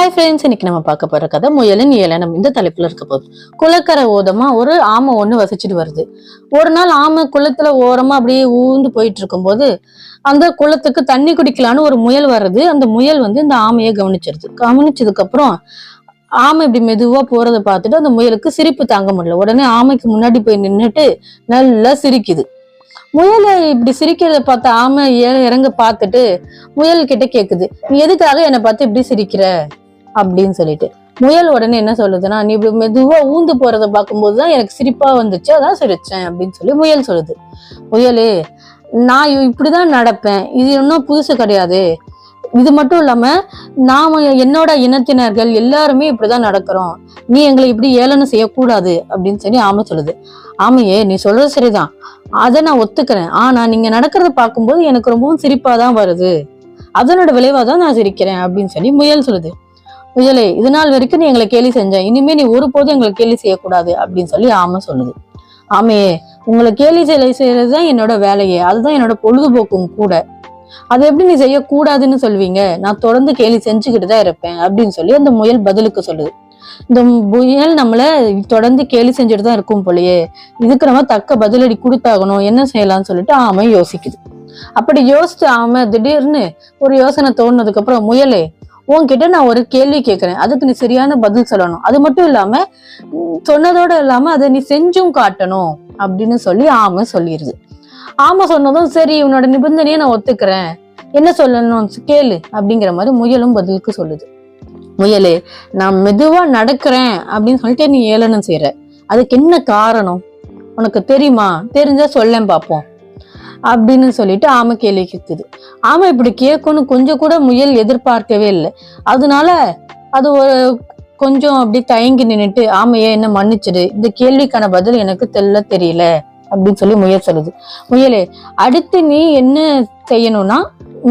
Hi friends இன்னைக்கு நம்ம பார்க்க போற கதை முயலின் ஏளனம் இந்த தலைப்புல இருக்க போகுது குளக்கரை ஓதமா ஒரு ஆமை ஒண்ணு வசிச்சுட்டு வருது. ஒரு நாள் ஆமை குளத்துல ஓரமா அப்படியே ஊந்து போயிட்டு இருக்கும்போது அந்த குளத்துக்கு தண்ணி குடிக்கலான்னு ஒரு முயல் வருது அந்த முயல் வந்து இந்த ஆமையை கவனிச்சிருது. கவனிச்சதுக்கு அப்புறம் ஆமை இப்படி மெதுவா போறதை பார்த்துட்டு அந்த முயலுக்கு சிரிப்பு தாங்க முடியல. உடனே ஆமைக்கு முன்னாடி போய் நின்னுட்டு நல்லா சிரிக்குது. முயலை இப்படி சிரிக்கிறத பார்த்த ஆமை இறங்க பார்த்துட்டு முயல் கிட்ட கேக்குது. நீ எதுக்காக என்னை பார்த்து இப்படி சிரிக்கிற? அப்படின்னு சொல்லிட்டு. முயல் உடனே என்ன சொல்லுதுன்னா நீ இப்படி மெதுவா ஊந்து போறத பார்க்கும்போது தான் எனக்கு சிரிப்பா வந்துச்சு அதான் சிரிச்சேன் அப்படின்னு சொல்லி முயல் சொல்லுது. முயலே நான் இப்படிதான் நடப்பேன் இது இன்னும் புதுசு கிடையாது. இது மட்டும் இல்லாம நாம என்னோட இனத்தினர்கள் எல்லாருமே இப்படிதான் நடக்கிறோம். நீ எங்களை இப்படி ஏளனம் செய்யக்கூடாது அப்படின்னு சொல்லி ஆமை சொல்லுது. ஆமையே நீ சொல்றது சரிதான். அதை நான் ஒத்துக்கிறேன். ஆனா நீங்க நடக்கிறத பார்க்கும்போது எனக்கு ரொம்பவும் சிரிப்பா தான் வருது. அதனோட விளைவாதான் நான் சிரிக்கிறேன் அப்படின்னு சொல்லி முயல் சொல்லுது. முயலே இது நாள் வரைக்கும் நீ எங்களை கேலி செஞ்சேன் இனிமே நீ ஒருபோதும் எங்களை கேலி செய்யக்கூடாது அப்படின்னு சொல்லி ஆமை சொல்லுது. ஆமையே உங்களை கேலி சிலை செய்யறது தான் என்னோட வேலையே அதுதான் என்னோட பொழுதுபோக்கும் கூட. அதை எப்படி நீ செய்யக்கூடாதுன்னு சொல்வீங்க? நான் தொடர்ந்து கேலி செஞ்சுக்கிட்டு தான் இருப்பேன் அப்படின்னு சொல்லி அந்த முயல் பதிலுக்கு சொல்லுது. இந்த முயல் நம்மள தொடர்ந்து கேலி செஞ்சுட்டு தான் இருக்கும் போலயே இதுக்கு நம்ம தக்க பதிலடி கொடுத்தாகணும் என்ன செய்யலாம்னு சொல்லிட்டு ஆமை யோசிக்குது. அப்படி யோசிச்சு ஆமை திடீர்னு ஒரு யோசனை தோணுனதுக்கு அப்புறம் முயலே உன்கிட்ட நான் ஒரு கேள்வி கேட்குறேன் அதுக்கு நீ சரியான பதில் சொல்லணும். அது மட்டும் இல்லாம சொன்னதோட இல்லாம அதை நீ செஞ்சும் காட்டணும் அப்படின்னு சொல்லி ஆமை சொல்லிடுது ஆமை சொன்னதும் சரி உன்னோட நிபந்தனையை நான் ஒத்துக்கிறேன். என்ன சொல்லணும்? கேளு அப்படிங்கிற மாதிரி முயலும் பதிலுக்கு சொல்லுது. முயலு நான் மெதுவா நடக்கிறேன் அப்படின்னு சொல்லிட்டு நீ ஏளனம் செய்யற அதுக்கு என்ன காரணம்? உனக்கு தெரியுமா? தெரிஞ்சா சொல்லேன் பார்ப்போம் அப்படின்னு சொல்லிட்டு ஆமை கேள்வி கேட்குது. ஆமை இப்படி கேட்கணும் கொஞ்சம் கூட முயல் எதிர்பார்க்கவே இல்லை. அதனால அது ஒரு கொஞ்சம் அப்படி தயங்கி நின்றுட்டு ஆமையை என்ன மன்னிச்சிடு இந்த கேள்விக்கான பதில் எனக்கு தெல்ல தெரியல அப்படின்னு சொல்லி முயல் சொல்லுது. முயலே அடுத்து நீ என்ன செய்யணும்னா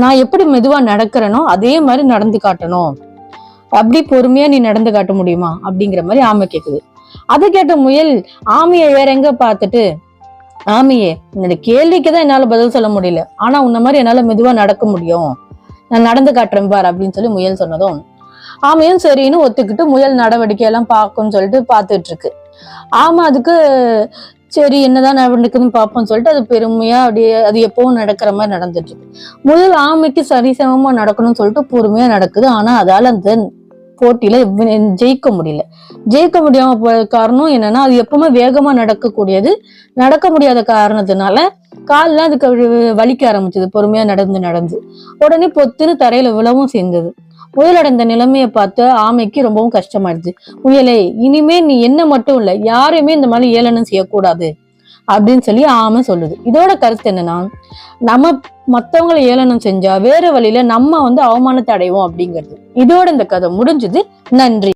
நான் எப்படி மெதுவா நடக்கிறேனோ அதே மாதிரி நடந்து காட்டணும். அப்படி பொறுமையா நீ நடந்து காட்ட முடியுமா அப்படிங்கிற மாதிரி ஆமை கேக்குது அதை கேட்ட முயல் ஆமையை வேற எங்க பார்த்துட்டு ஆமையே என்னோட கேள்விக்கு தான் என்னால பதில் சொல்ல முடியல. ஆனா உன்ன மாதிரி என்னால மெதுவா நடக்க முடியும். நான் நடந்து காட்டுறேன் பார் அப்படின்னு சொல்லி முயல் சொன்னதும் ஆமையும் சரின்னு ஒத்துக்கிட்டு முயல் நடவடிக்கை எல்லாம் பார்க்கும்னு சொல்லிட்டு பார்த்துட்டு இருக்கு ஆமா அதுக்கு சரி என்னதான் நடக்குதுன்னு பார்ப்போம்னு சொல்லிட்டு அது பெருமையா அப்படியே அது எப்பவும் நடக்கிற மாதிரி நடந்துட்டு இருக்கு முயல் ஆமைக்கு சரிசமமா நடக்கணும்னு சொல்லிட்டு பொறுமையா நடக்குது. ஆனா அதால அந்த போட்டியில ஜெயிக்க முடியல. ஜெயிக்க முடியாம போற காரணம் என்னன்னா அது எப்பவுமே வேகமா நடக்கக்கூடியது. நடக்க முடியாத காரணத்தினால கால்லாம் அதுக்கு வலிக்க ஆரம்பிச்சது. பொறுமையா நடந்து நடந்து. உடனே பொத்துன்னு தரையில விழவும் சேர்ந்தது. புயலடைந்த நிலைமையை பார்த்து ஆமைக்கு ரொம்பவும் கஷ்டமாயிடுச்சு. முயலே இனிமே நீ என்ன மட்டும் இல்ல யாரையுமே இந்த மாதிரி ஏளனம் செய்யக்கூடாது. அப்படின்னு சொல்லி ஆமை சொல்லுது. இதோட கருத்து என்னன்னா நம்ம மத்தவங்களை ஏளனம் செஞ்சா வேற வழியில நம்ம வந்து அவமானத்தை அடைவோம் அப்படிங்கிறது. இதோட இந்த கதை முடிஞ்சது. நன்றி.